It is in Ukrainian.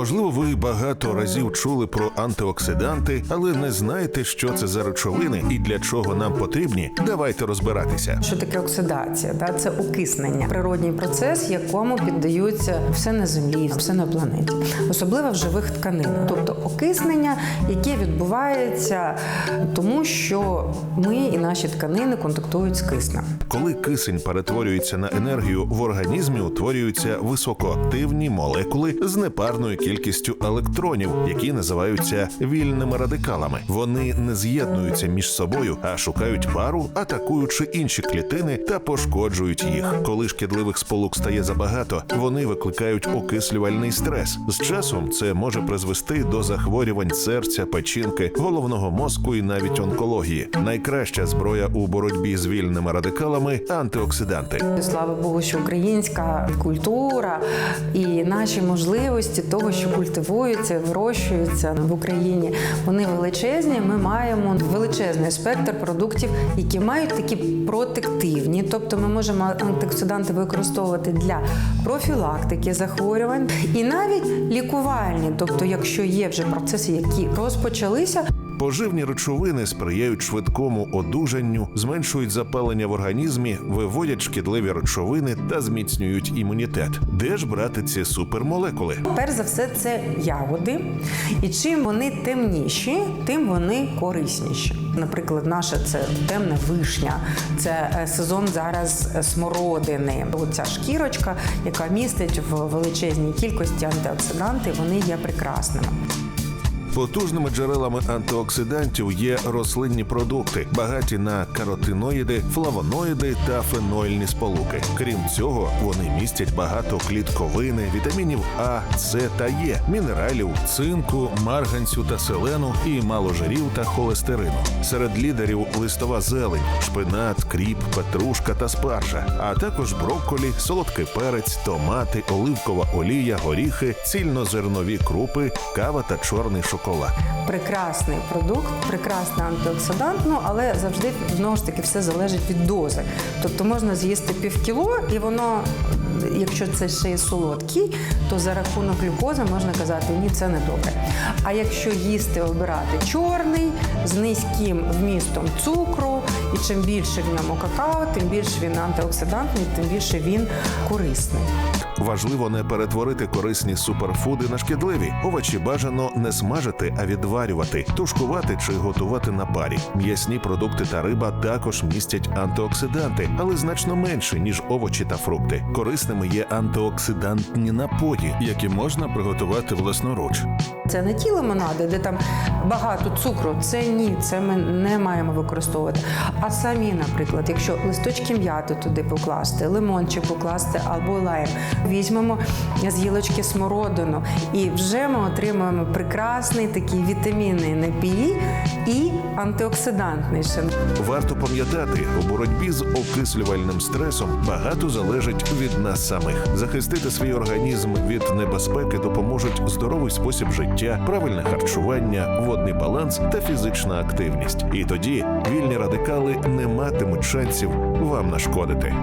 Можливо, ви багато разів чули про антиоксиданти, але не знаєте, що це за речовини і для чого нам потрібні. Давайте розбиратися. Що таке оксидація? Да? Це окиснення, природній процес, якому піддаються все на землі, все на планеті, особливо в живих тканинах. Тобто окиснення, яке відбувається тому, що ми і наші тканини контактують з киснем. Коли кисень перетворюється на енергію, в організмі утворюються високоактивні молекули з непарною кількістю електронів, які називаються вільними радикалами. Вони не з'єднуються між собою, а шукають пару, атакуючи інші клітини та пошкоджують їх. Коли шкідливих сполук стає забагато, вони викликають окислювальний стрес. З часом це може призвести до захворювань серця, печінки, головного мозку і навіть онкології. Найкраща зброя у боротьбі з вільними радикалами антиоксиданти. Слава Богу, що українська культура і наші можливості того, що культивуються, вирощуються в Україні, вони величезні. Ми маємо величезний спектр продуктів, які мають такі протективні, тобто ми можемо антиоксиданти використовувати для профілактики захворювань і навіть лікувальні, тобто, якщо є вже процеси, які розпочалися, Поживні речовини сприяють швидкому одужанню, зменшують запалення в організмі, виводять шкідливі речовини та зміцнюють імунітет. Де ж брати ці супермолекули? Перш за все, це ягоди, і чим вони темніші, тим вони корисніші. Наприклад, наша це темна вишня, це е, сезон зараз е, смородини. Оця шкірочка, яка містить в величезній кількості антиоксиданти, вони є прекрасними. Потужними джерелами антиоксидантів є рослинні продукти, багаті на каротиноїди, флавоноїди та фенольні сполуки. Крім цього, вони містять багато клітковини, вітамінів А, С та Е, мінералів, цинку, марганцю та селену і мало жирів та холестерину. Серед лідерів листова зелень, шпинат, кріп, петрушка та спаржа, а також брокколі, солодкий перець, томати, оливкова олія, горіхи, цільнозернові крупи, кава та чорний шоколад. Прекрасний продукт, прекрасний антиоксидант, ну але завжди знову ж таки все залежить від дози. Тобто можна з'їсти півкіло, і воно, якщо це ще й солодкий, то за рахунок глюкози можна казати, ні, це не добре. А якщо їсти обирати чорний з низьким вмістом цукру, і чим більше в ньому какао, тим більше він антиоксидантний, тим більше він корисний. Важливо не перетворити корисні суперфуди на шкідливі. Овочі бажано не смажити, а відварювати, тушкувати чи готувати на парі. М'ясні продукти та риба також містять антиоксиданти, але значно менше ніж овочі та фрукти. Корисними є антиоксидантні напої, які можна приготувати власноруч. Це не ті лимонади, де там багато цукру. Це ні, це ми не маємо використовувати. А самі, наприклад, якщо листочки м'яти туди покласти, лимончик покласти або лайм, візьмемо з гілочки смородину, і вже ми отримуємо прекрасний такий вітамінний напій і антиоксидантний ще. Варто пам'ятати, у боротьбі з окислювальним стресом багато залежить від нас самих. Захистити свій організм від небезпеки допоможуть здоровий спосіб життя, правильне харчування, водний баланс та фізична активність. І тоді вільні радикали не матимуть шансів вам нашкодити.